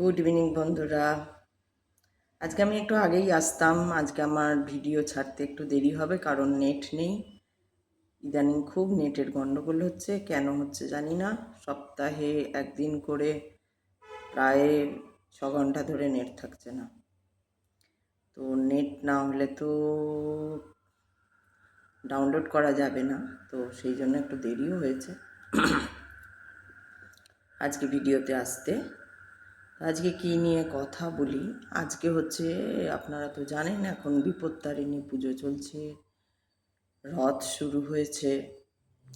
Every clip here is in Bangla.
গুড ইভিনিং বন্ধুরা। আজকে আমি একটু আগেই আসতাম, আজকে আমার ভিডিও ছাড়তে একটু দেরি হবে কারণ নেট নেই। ইদানিং খুব নেটের গণ্ডগোল হচ্ছে, কেন হচ্ছে জানি না। সপ্তাহে একদিন করে প্রায় ছ ঘণ্টা ধরে নেট থাকছে না। তো নেট না হলে তো ডাউনলোড করা যাবে না, তো সেই জন্য একটু দেরিও হয়েছে। আজকে ভিডিওতে আসতে আজকে কি নিয়ে কথা বলি? আজকে হচ্ছে, আপনারা তো জানেন এখন বিপত্তারিণী পুজো চলছে। রথ শুরু হয়েছে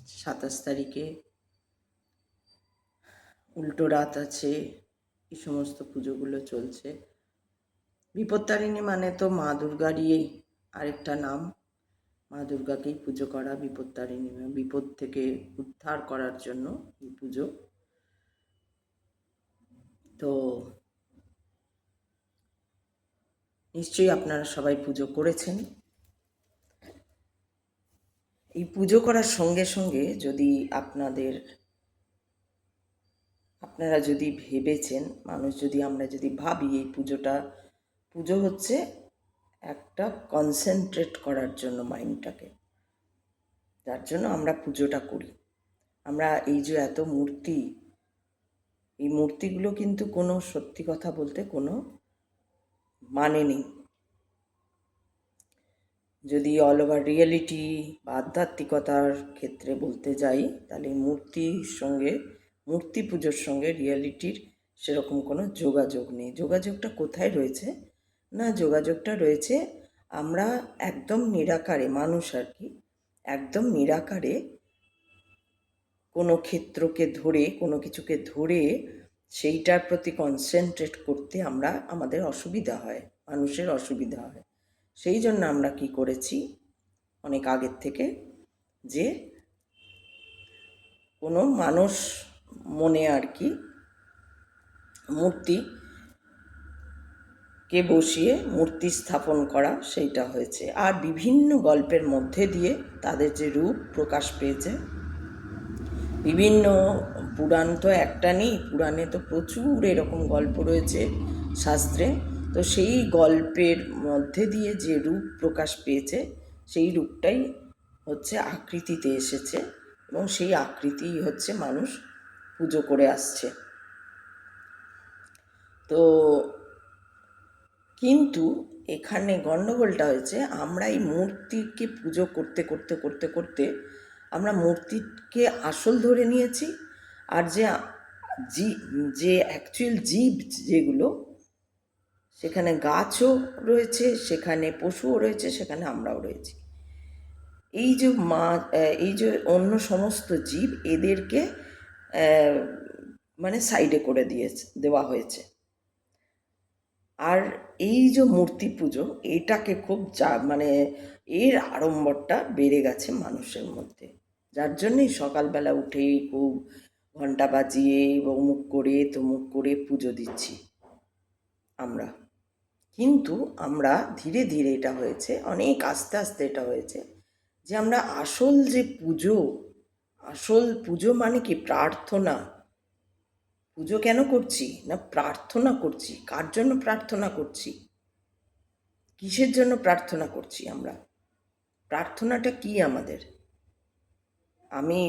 সাতাশ তারিখে। উল্টো রাত আছে, এই সমস্ত পুজোগুলো চলছে। বিপত্তারিণী মানে তো মা দুর্গারই আরেকটা নাম। মা দুর্গাকেই পুজো করা বিপত্তারিণী, বিপদ থেকে উদ্ধার করার জন্য এই পুজো। তো নিশ্চয়ই আপনারা সবাই পুজো করেছেন। এই পুজো করার সঙ্গে সঙ্গে যদি আপনাদের, আপনারা যদি ভেবেছেন, মানুষ যদি আমরা যদি ভাবি এই পুজোটা, পুজো হচ্ছে একটা কনসেন্ট্রেট করার জন্য মাইন্ডটাকে যার জন্য আমরা পুজোটা করি। আমরা এই যে এত মূর্তি এই মূর্তিগুলো কিন্তু কোনো সত্যি কথা বলতে কোনো মানে নেই। যদি অল ওভার রিয়েলিটি বা আধ্যাত্মিকতার ক্ষেত্রে বলতে যাই, তাহলে মূর্তির সঙ্গে, মূর্তি পুজোর সঙ্গে রিয়েলিটির সেরকম কোনো যোগাযোগ নেই। যোগাযোগটা কোথায় রয়েছে? না, যোগাযোগটা রয়েছে আমরা একদম নিরাকারে, মানুষ আর কি, একদম নিরাকারে কোনো ক্ষেত্রকে ধরে, কোনো কিছুকে ধরে সেইটার প্রতি কনসেন্ট্রেট করতে আমরা আমাদের অসুবিধা হয়, মানুষের অসুবিধা হয়। সেই জন্য আমরা কি করেছি অনেক আগের থেকে যে কোনো মানুষ মনে আর কি মূর্তি কে বসিয়ে মূর্তি স্থাপন করা সেইটা হয়েছে। আর বিভিন্ন গল্পের মধ্যে দিয়ে তাদের যে রূপ প্রকাশ পেয়েছে বিভিন্ন পুরাণ তো একটা নেই, পুরাণে তো প্রচুর এরকম গল্প রয়েছে শাস্ত্রে। তো সেই গল্পের মধ্যে দিয়ে যে রূপ প্রকাশ পেয়েছে, সেই রূপটাই হচ্ছে আকৃতিতে এসেছে এবং সেই আকৃতি হচ্ছে মানুষ পুজো করে আসছে। তো কিন্তু এখানে গণ্ডগোলটা হয়েছে, আমরা এই মূর্তিকে পুজো করতে করতে করতে করতে আমরা মূর্তিকে আসল ধরে নিয়েছি আর যে জি, যে অ্যাকচুয়াল জীব যেগুলো, সেখানে গাছও রয়েছে, সেখানে পশুও রয়েছে, সেখানে আমরাও রয়েছি। এই যে মা এই যে অন্য সমস্ত জীব এদেরকে মানে সাইডে করে দিয়েছে, দেওয়া হয়েছে। আর এই যে মূর্তি পুজো, এটাকে খুব যা মানে এর আড়ম্বরটা বেড়ে গেছে মানুষের মধ্যে। যার জন্যই সকালবেলা উঠে খুব ঘণ্টা বাজিয়ে মুখ করে তমুক করে পুজো দিচ্ছি আমরা। কিন্তু আমরা ধীরে ধীরে এটা হয়েছে, অনেক আস্তে আস্তে এটা হয়েছে যে আমরা আসল যে পুজো, আসল পুজো মানে কি প্রার্থনা। পুজো কেন করছি না প্রার্থনা করছি? কার জন্য প্রার্থনা করছি? কিসের জন্য প্রার্থনা করছি আমরা? প্রার্থনাটা কি আমাদের? আমি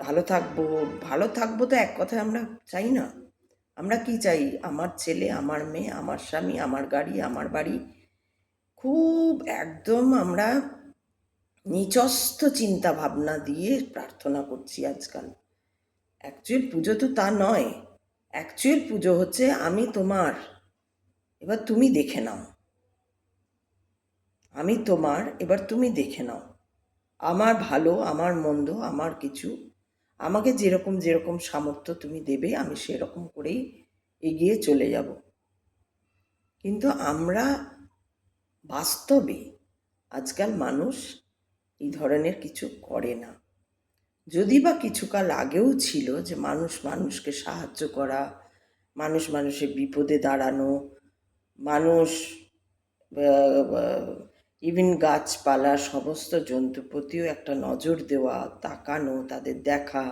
ভালো থাকব। ভালো থাকব তো এক কথায় আমরা চাই না। আমরা কি চাই? আমার ছেলে, আমার মেয়ে, আমার স্বামী, আমার গাড়ি, আমার বাড়ি। খুব একদম আমরা নিচস্থ চিন্তা ভাবনা দিয়ে প্রার্থনা করছি আজকাল। অ্যাকচুয়াল পুজো তো তা নয়। অ্যাকচুয়াল পুজো হচ্ছে আমি তোমার, এবার তুমি দেখে নাও। আমি তোমার, এবার তুমি দেখে নাও। আমার ভালো, আমার মন্দ, আমার কিছু, আমাকে যেরকম যেরকম সামর্থ্য তুমি দেবে, আমি সেরকম করেই এগিয়ে চলে যাব। কিন্তু আমরা বাস্তবে আজকাল মানুষ এই ধরনের কিছু করে না। যদি বা কিছুকাল আগেও ছিল যে মানুষ মানুষকে সাহায্য করা, মানুষ মানুষের বিপদে দাঁড়ানো, মানুষ ইভিন গাছপালা, সমস্ত জন্তুর প্রতিও একটা নজর দেওয়া, তাকানো, তাদের দেখা।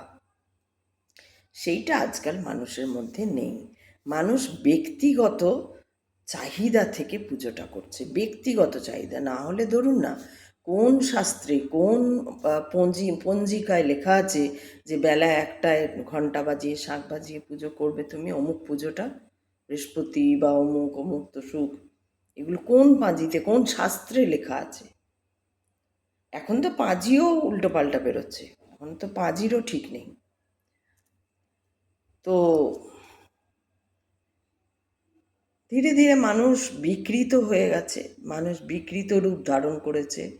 সেইটা আজকাল মানুষের মধ্যে নেই। মানুষ ব্যক্তিগত চাহিদা থেকে পুজোটা করছে। ব্যক্তিগত চাহিদা। না হলে ধরুন না, কোন শাস্ত্রে, কোন পঞ্জি, পঞ্জিকায় লেখা আছে যে বেলা একটায় ঘণ্টা বাজিয়ে শাঁখ বাজিয়ে পুজো করবে তুমি, অমুক পুজোটা বৃহস্পতি বা অমুক অমুক তো সুখ। এগুলো কোন পাঁজিতে কোন শাস্ত্রে লেখা আছে? এখন তো পাঁজিও উল্টো পাল্টা বেরোচ্ছে। এখন তো পাঁজিরও ঠিক নেই। তো ধীরে ধীরে মানুষ বিকৃত হয়ে গেছে। মানুষ বিকৃত রূপ ধারণ করেছে।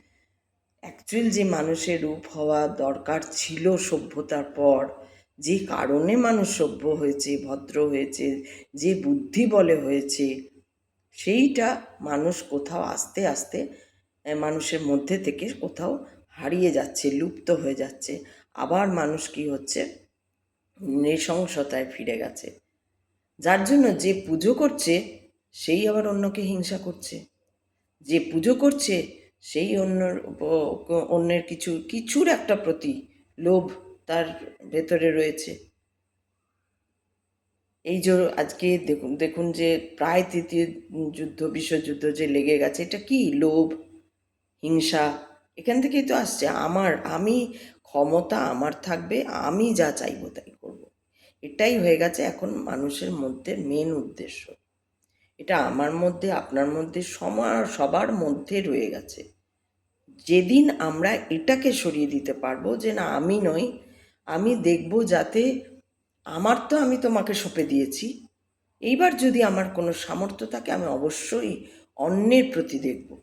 অ্যাকচুয়াল যে মানুষের রূপ হওয়া দরকার ছিল সভ্যতার পর, যে কারণে মানুষ সভ্য হয়েছে, ভদ্র হয়েছে, যে বুদ্ধি বলে হয়েছে সেইটা মানুষ কোথাও আস্তে আস্তে মানুষের মধ্যে থেকে কোথাও হারিয়ে যাচ্ছে, লুপ্ত হয়ে যাচ্ছে। আবার মানুষ কি হচ্ছে? নৃশংসতায় ফিরে গেছে। যার জন্য যে পুজো করছে, সেই আবার অন্যকে হিংসা করছে। যে পুজো করছে, সেই অন্যর অন্যের কিছু, কিছুর একটা প্রতি লোভ তার ভেতরে রয়েছে। এই যে আজকে দেখুন দেখুন যে প্রায় তৃতীয় যুদ্ধ, বিশ্বযুদ্ধ যে লেগে গেছে, এটা কি? লোভ, হিংসা, এখান থেকেই তো আসছে। আমার, আমি ক্ষমতা আমার থাকবে, আমি যা চাইব তাই করব। এটাই হয়ে গেছে এখন মানুষের মধ্যে মেন উদ্দেশ্য। এটা আমার মধ্যে, আপনার মধ্যে সবার সবার মধ্যে রয়ে গেছে। যেদিন আমরা এটাকে সরিয়ে দিতে পারব যে না, আমি নই, আমি দেখব যাতে আমার তো আমি তোমাকে সঁপে দিয়েছি। এইবার যদি আমার কোনো সামর্থ্য থাকে, আমি অবশ্যই অন্যের প্রতি দেখব।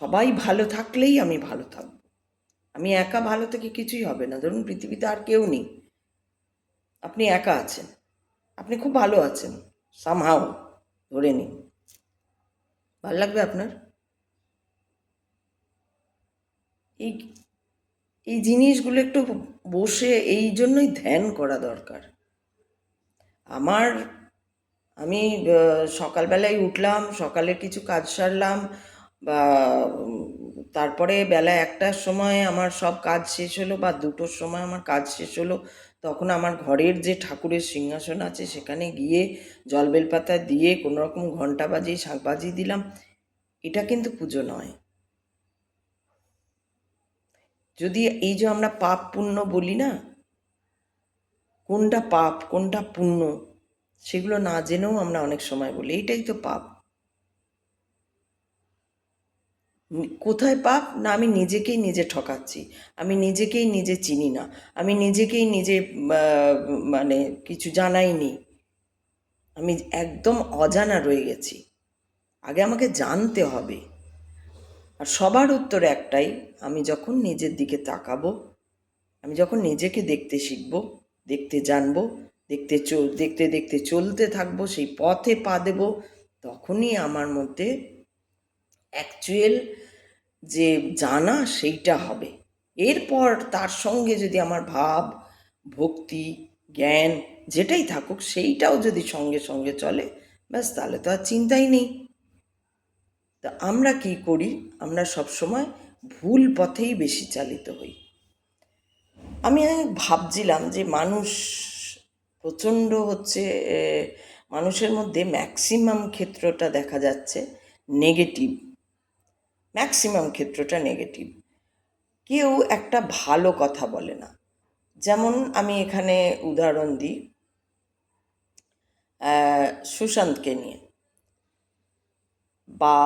সবাই ভালো থাকলেই আমি ভালো থাকব। আমি একা ভালো থেকে কিছুই হবে না। ধরুন, পৃথিবীতে আর কেউ নেই। আপনি একা আছেন। আপনি খুব ভালো আছেন। সামহাও ধরে নিন। ভালো লাগবে আপনার? এই এই জিনিসগুলো একটু বসে এই জন্যই ধ্যান করা দরকার। আমার, আমি সকালবেলায় উঠলাম সকালে কিছু কাজ সারলাম, বা, তারপরে বেলা একটার সময় আমার সব কাজ শেষ হলো, বা দুটোর সময় আমার কাজ শেষ হলো, তখন আমার ঘরের যে ঠাকুরের সিংহাসন আছে, সেখানে গিয়ে জল বেলপাতা দিয়ে কোনো রকম ঘণ্টা বাজিয়ে শাঁখ বাজিয়ে দিলাম। এটা কিন্তু পুজো নয়। যদি এই যে আমরা পাপ পুণ্য বলি না, কোনটা পাপ, কোনটা পুণ্য, সেগুলো না জেনেও আমরা অনেক সময় বলি। এইটাই তো পাপ। কোথায় পাপ? না, আমি নিজেকেই নিজে ঠকাচ্ছি। আমি নিজেকেই নিজে চিনি না। আমি নিজেকেই নিজে মানে কিছু জানাইনি। আমি একদম অজানা রয়ে গেছি। আগে আমাকে জানতে হবে। আর সবার উত্তর একটাই, আমি যখন নিজের দিকে তাকাবো, আমি যখন নিজেকে দেখতে শিখব, দেখতে জানব, দেখতে চল দেখতে দেখতে চলতে থাকব, সেই পথে পা দেব, তখনই আমার মধ্যে অ্যাকচুয়াল যে জানা সেইটা হবে। এরপর তার সঙ্গে যদি আমার ভাব, ভক্তি, জ্ঞান যেটাই থাকুক, সেইটাও যদি সঙ্গে সঙ্গে চলে, ব্যাস তাহলে তো আর চিন্তাই নেই। তা আমরা কি করি? আমরা সবসময় ভুল পথেই বেশি চালিত হই। আমি ভাবছিলাম যে মানুষ প্রচণ্ড হচ্ছে মানুষের মধ্যে ম্যাক্সিমাম ক্ষেত্রটা দেখা যাচ্ছে নেগেটিভ ম্যাক্সিমাম ক্ষেত্রটা নেগেটিভ কেউ একটা ভালো কথা বলে না। যেমন আমি এখানে উদাহরণ দিই সুশান্তকে নিয়ে। বা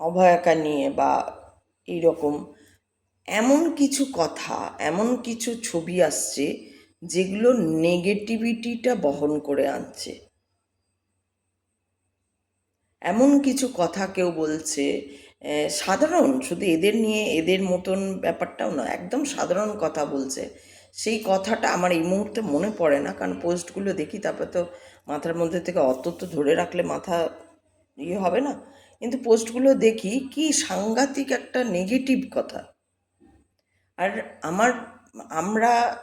অভয়াকা নিয়ে বা এইরকম এমন কিছু কথা, এমন কিছু ছবি আসছে যেগুলো নেগেটিভিটিটা বহন করে আনছে। এমন কিছু কথা কেউ বলছে সাধারণ, শুধু এদের নিয়ে, এদের মতন ব্যাপারটাও না একদম সাধারণ কথা বলছে। সেই কথাটা আমার এই মুহূর্তে মনে পড়ে না, কারণ পোস্টগুলো দেখি, তারপর তো মাথার মধ্যে থেকে অত তো ধরে রাখলে মাথা ইয়ে হবে না। কিন্তু পোস্টগুলো দেখি কি সাংঘাতিক একটা নেগেটিভ কথা। আর আমার, আমরা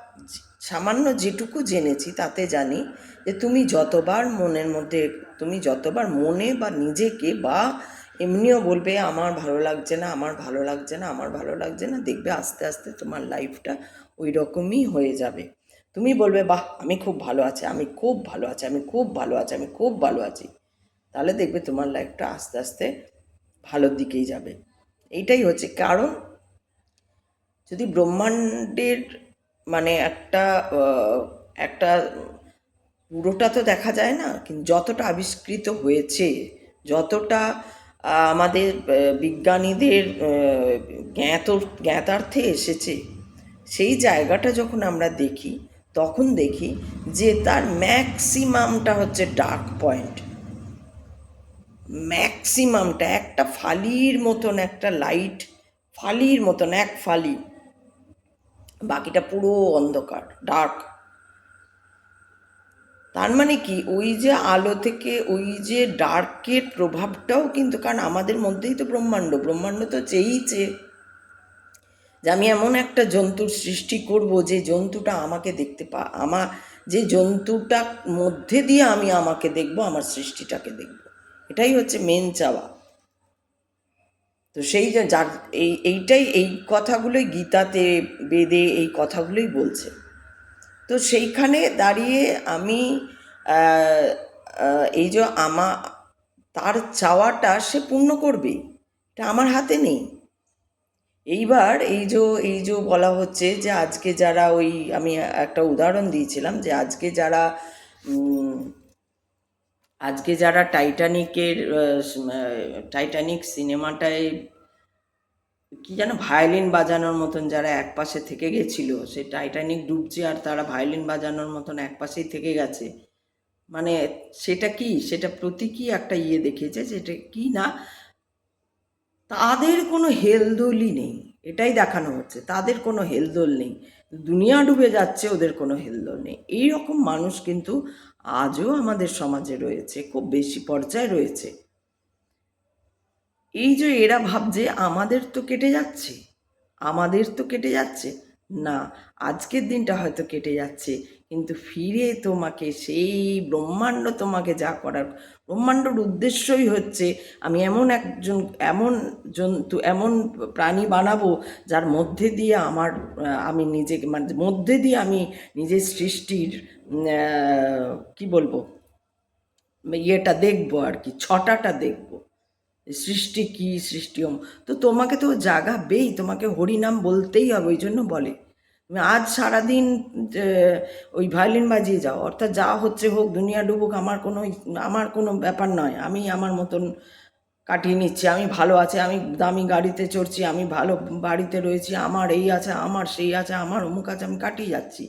সামান্য যেটুকু জেনেছি তাতে জানি যে তুমি যতবার মনের মধ্যে, তুমি যতবার মনে বা নিজেকে বা এমনিও বলবে আমার ভালো লাগছে না, আমার ভালো লাগছে না, আমার ভালো লাগছে না, দেখবে আস্তে আস্তে তোমার লাইফটা ওই রকমই হয়ে যাবে। তুমি বলবে, বাহ, আমি খুব ভালো আছি, আমি খুব ভালো আছি, আমি খুব ভালো আছি, আমি খুব ভালো আছি। তাহলে দেখবে তোমার লাইফটা আস্তে আস্তে ভালোর দিকেই যাবে। এইটাই হচ্ছে কারণ, যদি ব্রহ্মাণ্ডের মানে একটা একটা পুরোটা তো দেখা যায় না, কিন্তু যতটা আবিষ্কৃত হয়েছে, যতটা আমাদের বিজ্ঞানীদের জ্ঞাত, জ্ঞাতার্থে এসেছে, সেই জায়গাটা যখন আমরা দেখি, তখন দেখি যে তার ম্যাক্সিমামটা হচ্ছে ডার্ক পয়েন্ট ম্যাক্সিমামটা একটা ফালির মতন একটা লাইট, ফালির মতন এক ফালি। বাকিটা পুরো অন্ধকার, ডার্ক। তার মানে কি? ওই যে আলো থেকে ওই যে ডার্কের প্রভাবটাও কিন্তু, কারণ আমাদের মধ্যেই তো ব্রহ্মাণ্ড ব্রহ্মাণ্ড তো চেয়েইছে যে আমি এমন একটা জন্তুর সৃষ্টি করব যে জন্তুটা আমাকে দেখতে পা আমার যে জন্তুটা মধ্যে দিয়ে আমি আমাকে দেখব, আমার সৃষ্টিটাকে দেখব। এটাই হচ্ছে মেন চাওয়া। তো সেই যার, এই, এইটাই, এই কথাগুলোই গীতাতে বেদে এই কথাগুলোই বলছে। তো সেইখানে দাঁড়িয়ে আমি এই যে আমা, তার চাওয়াটা সে পূর্ণ করবে, এটা আমার হাতে নেই। এইবার এই যে এই যে বলা হচ্ছে যে আজকে যারা ওই, আমি একটা উদাহরণ দিয়েছিলাম যে আজকে যারা আজকে যারা টাইটানিকের টাইটানিক সিনেমাটায় কি যেন ভায়োলিন বাজানোর মতন যারা এক পাশে থেকে গেছিল, সে টাইটানিক ডুবছে আর তারা ভায়োলিন বাজানোর মতন এক পাশেই থেকে গেছে। মানে সেটা কি? সেটা প্রতীকী একটা ইয়ে দেখিয়েছে যেটা কি না? তাদের কোনো হেলদোলই নেই, এটাই দেখানো হচ্ছে। তাদের কোনো হেলদোল নেই। দুনিয়া ডুবে যাচ্ছে, ওদের কোনো হেলদোল নেই। এই রকম মানুষ কিন্তু আজও আমাদের সমাজে রয়েছে, খুব বেশি পর্যায়ে রয়েছে। এই যে এরা ভাবছে, আমাদের তো কেটে যাচ্ছে, আমাদের তো কেটে যাচ্ছে। না, আজকের দিনটা হয়তো কেটে যাচ্ছে। কিন্তু ফিরে তোমাকে, সেই ব্রহ্মাণ্ড তোমাকে যা করার, ব্রহ্মাণ্ডর উদ্দেশ্যই হচ্ছে আমি এমন একজন, এমন জন্তু, এমন প্রাণী বানাবো যার মধ্যে দিয়ে আমার আমি নিজেকে মানে মধ্যে দিয়ে আমি নিজের সৃষ্টির কি বলব? ইয়েটা দেখব আর কি, ছটাটা দেখব। সৃষ্টি কি সৃষ্টিয়ম তো তোমাকে তো জাগাবেই, তোমাকে হরিনাম বলতেই হবে, ওই জন্য বলে। আজ সারাদিন ওই ভায়োলিন বাজিয়ে যাও। অর্থাৎ যা হচ্ছে হোক, দুনিয়া ডুবুক, আমার কোনো আমার কোনো ব্যাপার নয়। আমি আমার মতন কাটিয়ে নিচ্ছি। আমি ভালো আছে, আমি দামি গাড়িতে চড়ছি, আমি ভালো বাড়িতে রয়েছি, আমার এই আছে, আমার সেই আছে, আমার অমুক আছে, আমি কাটিয়ে যাচ্ছি।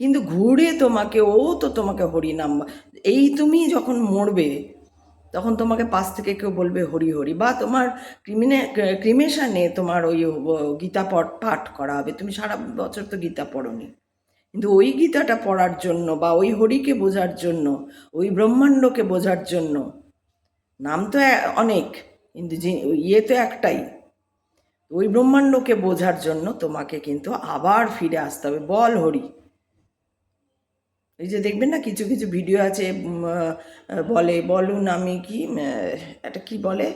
কিন্তু ঘুরে তোমাকে, ও তো তোমাকে হরিনাম, এই তুমি যখন মরবে তখন তোমাকে পাশ থেকে কেউ বলবে, হরি হরি, বা তোমার ক্রিমিনে, ক্রিমেশনে তোমার ওই গীতা পট পাঠ করা হবে তুমি সারা বছর তো গীতা পড়োনি। কিন্তু ওই গীতাটা পড়ার জন্য বা ওই হরিকে বোঝার জন্য, ওই ব্রহ্মাণ্ডকে বোঝার জন্য নাম তো অনেক, কিন্তু ইয়ে তো একটাই। ওই ব্রহ্মাণ্ডকে বোঝার জন্য তোমাকে কিন্তু আবার ফিরে আসতে হবে। বল, হরি। এই যে দেখবেন না কিছু কিছু ভিডিও আছে বলে, বলুন আমি কি একটা কি বলে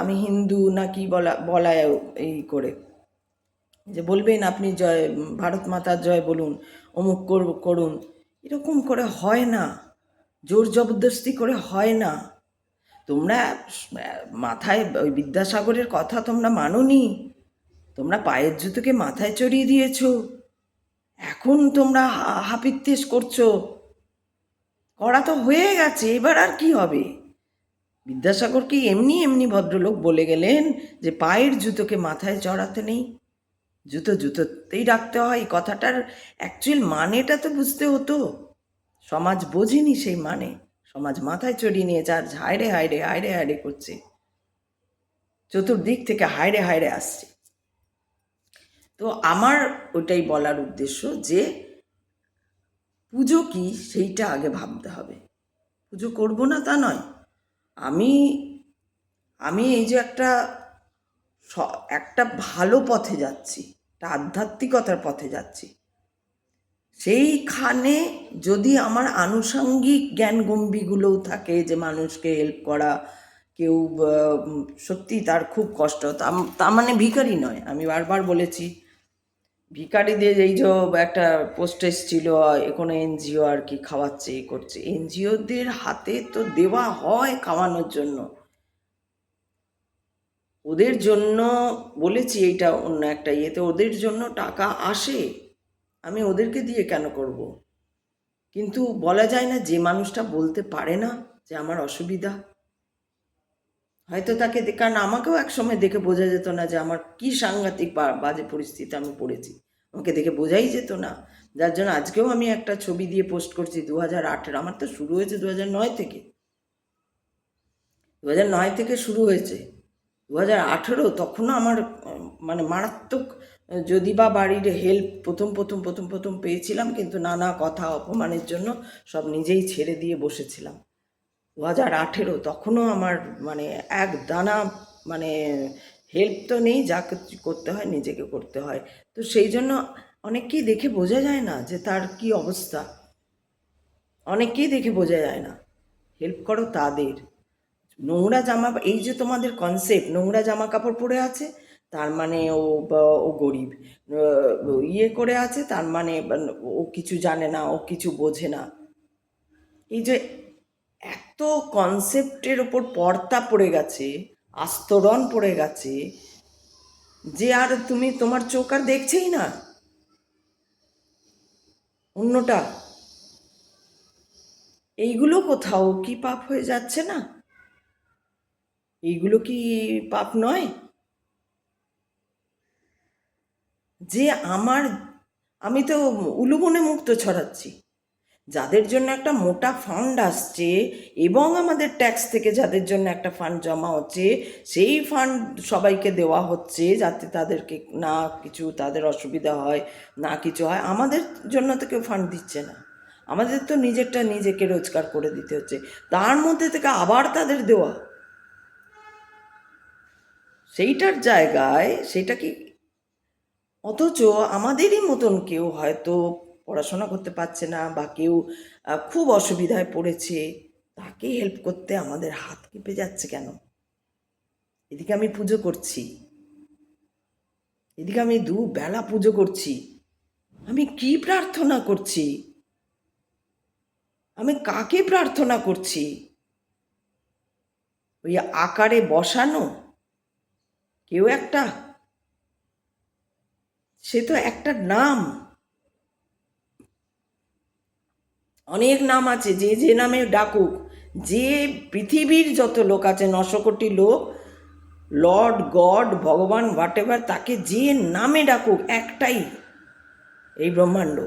আমি হিন্দু না কি বলা, বলায় এই করে। যে বলবেন আপনি জয়, ভারত মাতার জয় বলুন, অমুক করুন। এরকম করে হয় না। জোর জবরদস্তি করে হয় না। তোমরা মাথায় ওই বিদ্যাসাগরের কথা তোমরা মানোনি? তোমরা পায়ের জুতোকে মাথায় চড়িয়ে দিয়েছ। এখন তোমরা হা- হাপিত্যেশ করছ। করা তো হয়ে গেছে, এবার আর কি হবে? বিদ্যাসাগর কি এমনি এমনি ভদ্রলোক বলে গেলেন যে পায়ের জুতোকে মাথায় চড়াতে নেই? জুতো জুতোতেই রাখতে হয়, এই কথাটার অ্যাকচুয়াল মানেটা তো বুঝতে হতো। সমাজ বোঝেনি সেই মানে। সমাজ মাথায় চড়িয়ে নিয়েছে আর হায়রে হায়রে হায়রে হায়রে করছে। চতুর্দিক থেকে হায়রে হায়রে আসছে। তো আমার ওটাই বলার উদ্দেশ্য যে পুজো কি সেইটা আগে ভাবতে হবে। পুজো করব না তা নয়। আমি আমি এই যে একটা একটা ভালো পথে যাচ্ছি, একটা আধ্যাত্মিকতার পথে যাচ্ছি, সেইখানে যদি আমার আনুষঙ্গিক জ্ঞানগম্বিগুলোও থাকে যে মানুষকে হেল্প করা, কেউ সত্যি তার খুব কষ্ট তা মানে ভিখারি নয়। আমি বারবার বলেছি ভিখারিদের এই যে একটা পোস্ট এসেছিল কোনো এনজিও আর কি খাওয়াচ্ছে এই করছে। এনজিওদের হাতে তো দেওয়া হয় খাওয়ানোর জন্য। ওদের জন্য বলেছি এইটা অন্য একটা ইয়েতে, ওদের জন্য টাকা আসে, আমি ওদেরকে দিয়ে কেন করব। কিন্তু বলা যায় না, যে মানুষটা বলতে পারে না যে আমার অসুবিধা। হয়তো তাকে কারণ আমাকেও এক সময় দেখে বোঝা যেত না যে আমার কি সাংঘাতিক বাজে পরিস্থিতি আমি পড়েছি। আমাকে দেখে বোঝাই যেত না। যার জন্য আজকেও আমি একটা ছবি দিয়ে পোস্ট করছি দু হাজার আঠেরো। আমার তো শুরু হয়েছে দু হাজার নয় থেকে। দু হাজার নয় থেকে শুরু হয়েছে। দু হাজার আঠেরো তখনও আমার মানে মারাত্মক, যদি বা বাড়ির হেল্প প্রথম প্রথম প্রথম প্রথম পেয়েছিলাম, কিন্তু নানা কথা অপমানের জন্য সব নিজেই ছেড়ে দিয়ে বসেছিলাম। দু হাজার আঠেরো তখনও আমার মানে এক দানা মানে হেল্প তো নেই, যা কিছু করতে হয় নিজেকে করতে হয়। তো সেই জন্য অনেককেই দেখে বোঝা যায় না যে তার কি অবস্থা। অনেককেই দেখে বোঝা যায় না। হেল্প করো তাদের। নোংরা জামা, এই যে তোমাদের কনসেপ্ট নোংরা জামা কাপড় পরে আছে, তার মানে ও ও গরিব। ইয়ে করে আছে, তার মানে ও কিছু জানে না, ও কিছু বোঝে না। এই যে এত কনসেপ্টের ওপর পর্দা পড়ে গেছে আস্তরণ পড়ে গেছে যে আর তুমি তোমার চোখ আর দেখছেই না। অন্যটা, এইগুলো কোথাও কি পাপ হয়ে যাচ্ছে না? এইগুলো কি পাপ নয়? যে আমার, আমি তো উলুবনে মুক্ত ছড়াচ্ছি। যাদের জন্য একটা মোটা ফান্ড আসছে এবং আমাদের ট্যাক্স থেকে যাদের জন্য একটা ফান্ড জমা হচ্ছে, সেই ফান্ড সবাইকে দেওয়া হচ্ছে যাতে তাদেরকে না কিছু, তাদের অসুবিধা হয়, না কিছু হয়। আমাদের জন্য তো কেউ ফান্ড দিচ্ছে না। আমাদের তো নিজেরটা নিজেকে রোজগার করে দিতে হচ্ছে। তার মধ্যে থেকে আবার তাদের দেওয়া। সেইটার জায়গায় সেটা কি? অথচ আমাদেরই মতন কেউ হয়তো পড়াশোনা করতে পারছে না বা কেউ খুব অসুবিধায় পড়েছে, তাকে হেল্প করতে আমাদের হাত কেঁপে যাচ্ছে কেন? এদিকে আমি পুজো করছি। এদিকে আমি দু বেলা পুজো করছি। আমি কি প্রার্থনা করছি? আমি কাকে প্রার্থনা করছি? ওই আকারে বসানো? কেউ একটা? সে তো একটা নাম। অনেক নাম আছে, যে যে নামে ডাকুক, যে পৃথিবীর যত লোক আছে, নশো কোটি লোক, লর্ড, গড, ভগবান হোয়াট এভার তাকে যে নামে ডাকুক, একটাই এই ব্রহ্মাণ্ড।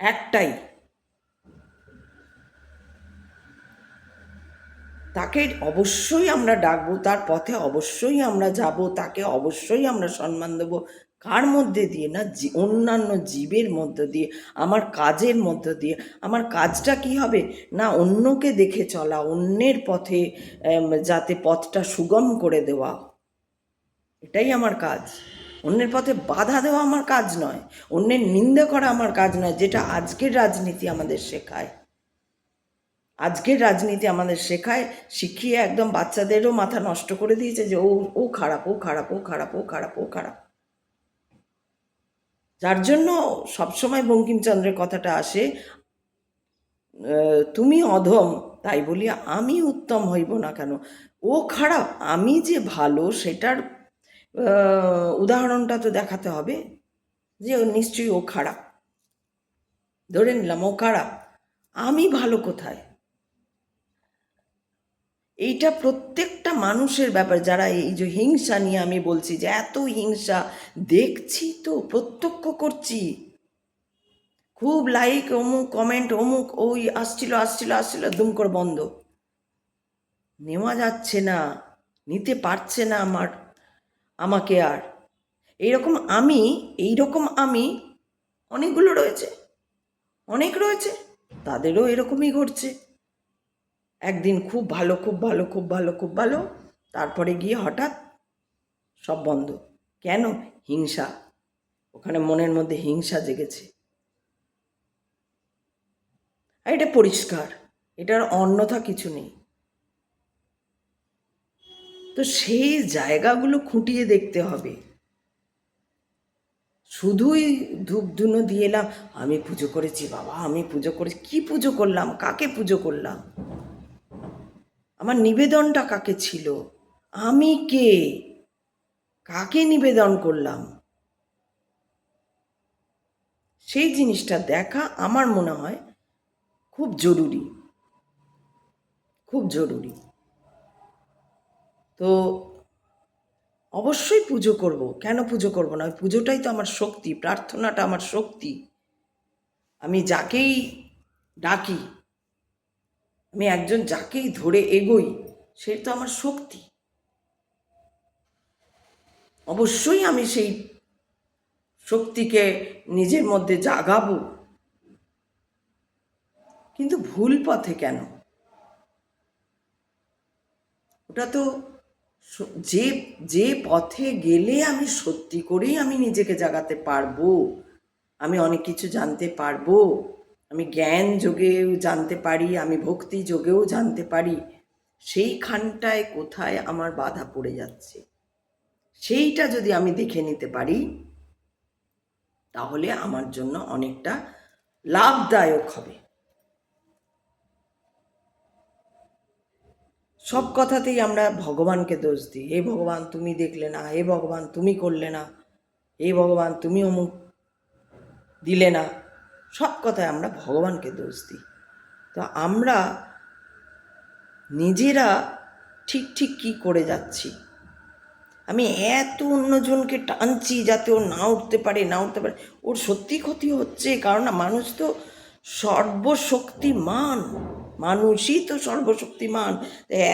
একটাই। তাকে অবশ্যই আমরা ডাকবো, তার পথে অবশ্যই আমরা যাব, তাকে অবশ্যই আমরা সম্মান দেবো কার মধ্যে দিয়ে না অন্যান্য জীবের মধ্য দিয়ে, আমার কাজের মধ্য দিয়ে, আমার কাজটা কি হবে? না অন্যকে দেখে চলা, অন্যের পথে যাতে পথটা সুগম করে দেওয়া। এটাই আমার কাজ। অন্যের পথে বাধা দেওয়া আমার কাজ নয়। অন্যের নিন্দা করা আমার কাজ নয়, যেটা আজকের রাজনীতি আমাদের শেখায়। আজকের রাজনীতি আমাদের শেখায়, শিখিয়ে একদম বাচ্চাদেরও মাথা নষ্ট করে দিয়েছে যে ও ও খারাপ ও খারাপ ও খারাপ ও খারাপ ও খারাপ। যার জন্য সবসময় বঙ্কিমচন্দ্রের কথাটা আসে তুমি অধম, তাই বলি আমি উত্তম হইব না কেন? ও খারাপ, আমি যে ভালো সেটার উদাহরণটা তো দেখাতে হবে যে নিশ্চয়ই ও খারাপ। ধরে নিলাম ও খারাপ, আমি ভালো কোথায়? এইটা প্রত্যেকটা মানুষের ব্যাপার। যারা এই যে হিংসা নিয়ে আমি বলছি যে এত হিংসা, দেখছি তো, প্রত্যক্ষ করছি। খুব লাইক অমুক কমেন্ট অমুক, ওই আসছিল আসছিল আসছিল, দুম করে বন্ধ। নেওয়া যাচ্ছে না, নিতে পারছে না আমার, আমাকে আর। এইরকম আমি এইরকম আমি অনেকগুলো রয়েছে, অনেক রয়েছে, তাদেরও এরকমই ঘটছে। একদিন খুব ভালো খুব ভালো খুব ভালো খুব ভালো। তারপরে গিয়ে হঠাৎ সব বন্ধ। কেন? হিংসা। ওখানে মনের মধ্যে হিংসা জেগেছে। এটা পরিষ্কার। এটার অন্যথা কিছু নেই। তো সেই জায়গাগুলো খুঁটিয়ে দেখতে হবে। শুধুই ধূপ ধুনো দিয়ে এলাম, আমি পুজো করেছি বাবা, আমি পুজো করেছি। কি পুজো করলাম? কাকে পুজো করলাম? আমার নিবেদনটা কাকে ছিল? আমি কে? কাকে নিবেদন করলাম? সেই জিনিসটা দেখা আমার মনে হয় খুব জরুরি। খুব জরুরি। তো অবশ্যই পুজো করব। কেন পুজো করব না? পুজোটাই তো আমার শক্তি, প্রার্থনাটা আমার শক্তি। আমি যাকেই ডাকি আমি একজন যাকেই ধরে এগোই, সে তো আমার শক্তি। অবশ্যই আমি সেই শক্তিকে নিজের মধ্যে জাগাবো। কিন্তু ভুল পথে কেন? ওটা তো যে যে পথে গেলে আমি সত্যি করেই আমি নিজেকে জাগাতে পারব, আমি অনেক কিছু জানতে পারব। আমি জ্ঞান যোগেও জানতে পারি, আমি ভক্তি যোগেও জানতে পারি, সেইখানটায় কোথায় আমার বাধা পড়ে যাচ্ছে? সেইটা যদি আমি দেখে নিতে পারি, তাহলে আমার জন্য অনেকটা লাভদায়ক হবে। সব কথাতেই আমরা ভগবানকে দোষ দিই। হে ভগবান, তুমি দেখলে না। হে ভগবান, তুমি করলে না। হে ভগবান, তুমি অমুক দিলে না। সব কথায় আমরা ভগবানকে দোষ দিই। তো আমরা নিজেরা ঠিক ঠিক কি করে যাচ্ছি? আমি এত অন্যজনকে টানছি যাতে ও না উঠতে পারে না উঠতে পারে। ওর সত্যি ক্ষতি হচ্ছে কারণ না মানুষ তো সর্বশক্তিমান। মানুষই তো সর্বশক্তিমান।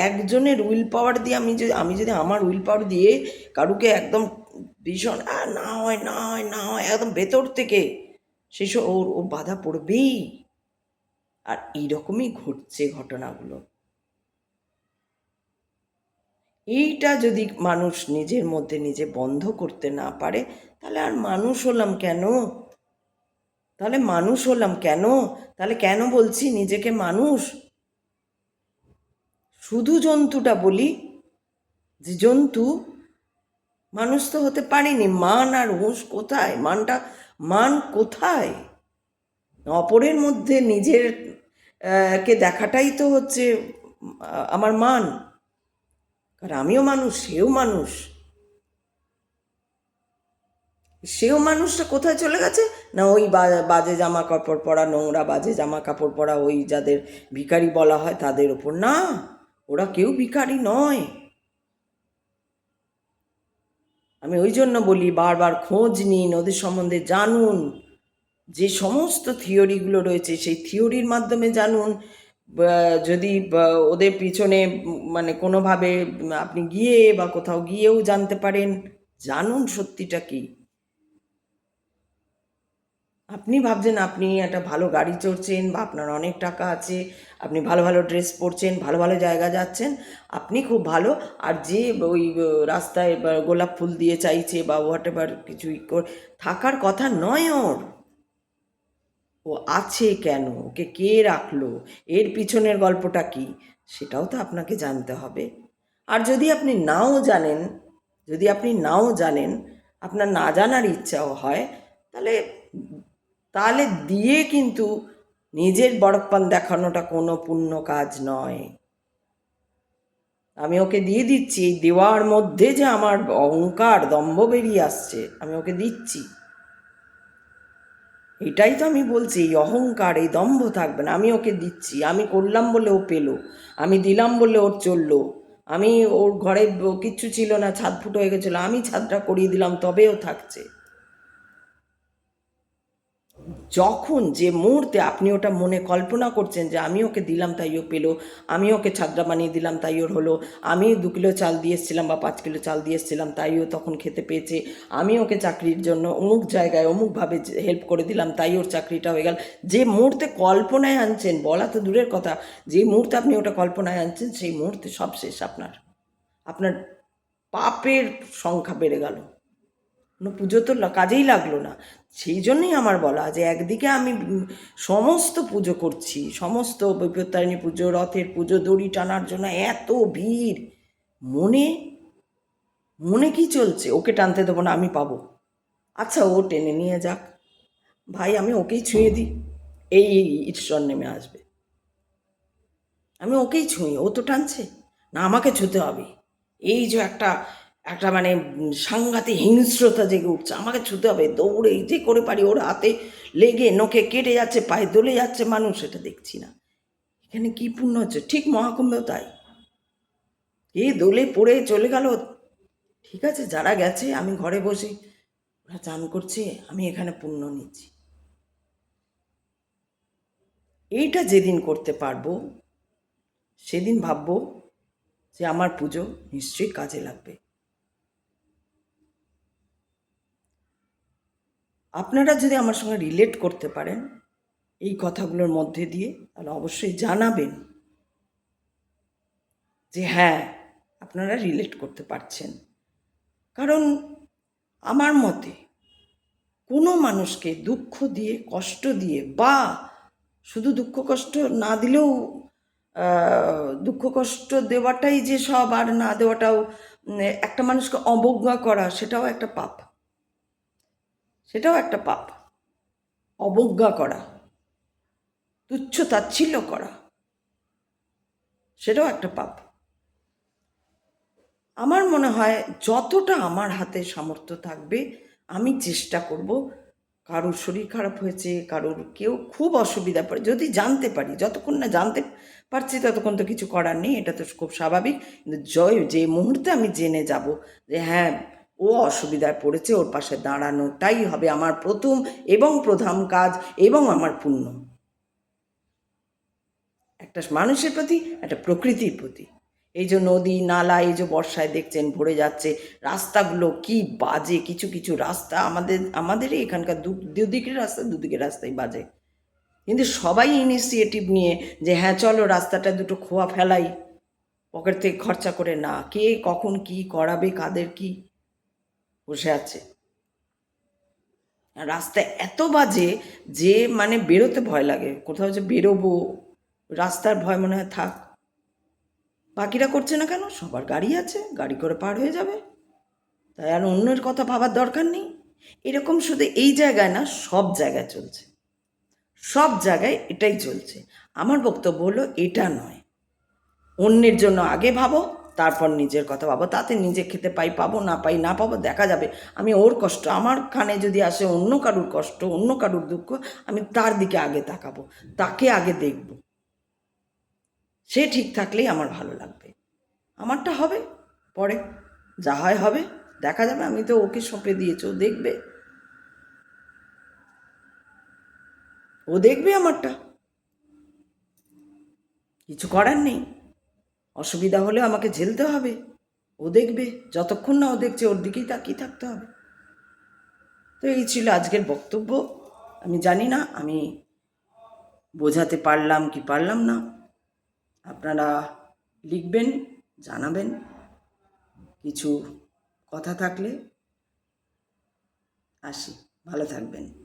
একজনের উইল পাওয়ার দিয়ে আমি যদি আমি যদি আমার উইল পাওয়ার দিয়ে কারুকে একদম ভীষণ "আ, না হয় না হয় না হয় একদম ভেতর থেকে সেসব ওর ও বাধা পড়বেই। আর এইরকমই ঘটছে ঘটনাগুলো। এইটা যদি মানুষ নিজের মধ্যে নিজে বন্ধ করতে না পারে, তাহলে আর মানুষ হলাম কেন? তাহলে মানুষ হলাম কেন? তাহলে কেন বলছি নিজেকে মানুষ? শুধু জন্তুটা বলি, যে জন্তু মানুষ তো হতে পারেনি। মান আর হুঁশ কোথায়? মানটা মান কোথায়? অপরের মধ্যে নিজের কে দেখাটাই তো হচ্ছে আমার মান। কারণ আমিও মানুষ, সেও মানুষ। সেও মানুষটা কোথায় চলে গেছে? না ওই বাজে জামা কাপড় পরা, নোংরা বাজে জামা কাপড় পরা ওই যাদের ভিখারি বলা হয় তাদের ওপর না, ওরা কেউ ভিখারি নয়। আমি ওই জন্য বলি, বারবার খোঁজ নিন, ওদের সম্বন্ধে জানুন। যে সমস্ত থিওরিগুলো রয়েছে, সেই থিওরির মাধ্যমে জানুন। যদি ওদের পিছনে মানে কোনোভাবে আপনি গিয়ে বা কোথাও গিয়েও জানতে পারেন, জানুন সত্যিটা কি। আপনি ভাবছেন আপনি একটা ভালো গাড়ি চড়ছেন বা আপনার অনেক টাকা আছে আপনি ভালো ভালো ড্রেস পরছেন, ভালো ভালো জায়গা যাচ্ছেন, আপনি খুব ভালো। আর যে ওই রাস্তায় গোলাপ ফুল দিয়ে চাইছে বা হোয়াট এভার কর- থাকার কথা নয় ওর। ও আছে কেন? ওকে কে রাখল? এর পিছনের গল্পটা কি? সেটাও তো আপনাকে জানতে হবে। আর যদি আপনি নাও জানেন, যদি আপনি নাও জানেন, আপনার না জানার ইচ্ছাও হয়, তাহলে তাহলে দিয়ে কিন্তু নিজের বড়প্পান দেখানোটা কোনো পুণ্য কাজ নয়। আমি ওকে দিয়ে দিচ্ছি, এই দেওয়ার মধ্যে যে আমার অহংকার, দম্ভ বেরিয়ে আসছে, আমি ওকে দিচ্ছি। এটাই তো আমি বলছি, এই অহংকার, এই দম্ভ থাকবে না। আমি ওকে দিচ্ছি, আমি করলাম বলে ও পেল, আমি দিলাম বলে ওর চলল, আমি ওর ঘরে কিচ্ছু ছিল না, ছাদ ফুটো হয়ে গেছিল, আমি ছাদটা করিয়ে দিলাম তবেও থাকছে। যখন যে মুহূর্তে আপনি ওটা মনে কল্পনা করছেন যে আমি ওকে দিলাম তাই ও পেল, আমি ওকে ছাদটা বানিয়ে দিলাম তাই ওর হলো, আমি দু কিলো চাল দিয়ে এসেছিলাম বা পাঁচ কিলো চাল দিয়ে এসেছিলাম তাই ও তখন খেতে পেয়েছে, আমি ওকে চাকরির জন্য অমুক জায়গায় অমুকভাবে হেল্প করে দিলাম তাই ওর চাকরিটা হয়ে গেল। যে মুহূর্তে কল্পনায় আনছেন, বলা তো দূরের কথা, যে মুহূর্তে আপনি ওটা কল্পনায় আনছেন সেই মুহূর্তে সব শেষ আপনার। আপনার পাপের সংখ্যা বেড়ে গেল। কোনো পুজো তো কাজেই লাগল না। সেই জন্যই আমার বলা যে একদিকে আমি সমস্ত পুজো করছি, সমস্ত বিপত্তারিণী পুজো, রথের পুজো, দড়ি টানার জন্য এত ভিড়। মনে মনে কি চলছে? ওকে টানতে দেবো না, আমি পাবো। আচ্ছা ও টেনে নিয়ে যাক। ভাই, আমি ওকেই ছুঁয়ে দিই। এই, ঈশ্বর নেমে আসবে। আমি ওকেই ছুঁই, ও তো টানছে। না, আমাকে ছুঁতে হবে। এই যে একটা একটা মানে সাংঘাতিক হিংস্রতা জেগে উঠছে। আমাকে ছুঁতে হবে, দৌড়ে যে করে পারি, ওর হাতে লেগে নোকে কেটে যাচ্ছে, পায়ে দলে যাচ্ছে মানুষ, সেটা দেখছি না। এখানে কি পূর্ণ হচ্ছে? ঠিক মহাকুম্ভেও তাই। এ দোলে পড়ে চলে গেল। ঠিক আছে, যারা গেছে, আমি ঘরে বসে। ওরা চান করছে, আমি এখানে পুণ্য নিচ্ছি। এইটা যেদিন করতে পারব, সেদিন ভাববো যে আমার পুজো নিশ্চয়ই কাজে লাগবে। আপনারা যদি আমার সঙ্গে রিলেট করতে পারেন এই কথাগুলোর মধ্যে দিয়ে, তাহলে অবশ্যই জানাবেন যে হ্যাঁ আপনারা রিলেট করতে পারছেন। কারণ আমার মতে কোনো মানুষকে দুঃখ দিয়ে, কষ্ট দিয়ে বা শুধু দুঃখ, কষ্ট না দিলেও দুঃখ, কষ্ট দেওয়াটাই যে সব আর না দেওয়াটাও একটা মানুষকে অবজ্ঞা করা, সেটাও একটা পাপ। সেটাও একটা পাপ। অবজ্ঞা করা, তুচ্ছ তাচ্ছিল্য করা, সেটাও একটা পাপ। আমার মনে হয় যতটা আমার হাতে সামর্থ্য থাকবে, আমি চেষ্টা করব। কারোর শরীর খারাপ হয়েছে, কারোর কেউ খুব অসুবিধা পড়ে, যদি জানতে পারি, যতক্ষণ না জানতে পারছি ততক্ষণ তো কিছু করার নেই, এটা তো খুব স্বাভাবিক। কিন্তু জয়, যে মুহূর্তে আমি জেনে যাব যে হ্যাঁ ও অসুবিধায় পড়েছে, ওর পাশে দাঁড়ানোটাই হবে আমার প্রথম এবং প্রধান কাজ এবং আমার পুণ্য। একটা মানুষের প্রতি, একটা প্রকৃতির প্রতি। এই যে নদী, নালা, এই যে বর্ষায় দেখছেন, ভরে যাচ্ছে, রাস্তাগুলো কি বাজে, কিছু কিছু রাস্তা আমাদের, আমাদেরই এখানকার দু- দুদিকের রাস্তা, দুদিকের রাস্তাই বাজে। কিন্তু সবাই ইনিশিয়েটিভ নিয়ে যে হ্যাঁ চলো রাস্তাটা দুটো খোয়া ফেলাই, পকেট থেকে খরচা করে না, কে কখন কি করাবে, কাদের কি বসে আছে। রাস্তা এত বাজে যে মানে বেরোতে ভয় লাগে। কোথাও যে বেরোবো, রাস্তার ভয় মনে হয় থাক। বাকিরা করছে না কেন? সবার গাড়ি আছে, গাড়ি করে পার হয়ে যাবে। তাই আর অন্যের কথা ভাবার দরকার নেই। এরকম শুধু এই জায়গায় না, সব জায়গায় চলছে। সব জায়গায় এটাই চলছে। আমার বক্তব্য হলো, এটা নয়। অন্যের জন্য আগে ভাবো তারপর নিজের কথা ভাবো। তাতে নিজে খেতে পাই, পাবো না পাই, না পাবো, দেখা যাবে। আমি ওর কষ্ট, আমার কানে যদি আসে অন্য কারুর কষ্ট, অন্য কারুর দুঃখ, আমি তার দিকে আগে তাকাবো, তাকে আগে দেখব। সে ঠিক থাকলেই আমার ভালো লাগবে। আমারটা হবে, পরে যা হয় হবে, দেখা যাবে, আমি তো ওকে সঁপে দিয়েছি, ও দেখবে। ও দেখবে আমারটা। কিছু করার নেই। অসুবিধা হলে আমাকে ঝেলতে হবে। ও দেখবে, যতক্ষণ না ও দেখছে, ওর দিকেই তাকিয়ে থাকতে হবে। তো এই ছিল আজকের বক্তব্য। আমি জানি না, আমি বোঝাতে পারলাম কি পারলাম না। আপনারা লিখবেন, জানাবেন। কিছু কথা থাকলে আসি। ভালো থাকবেন।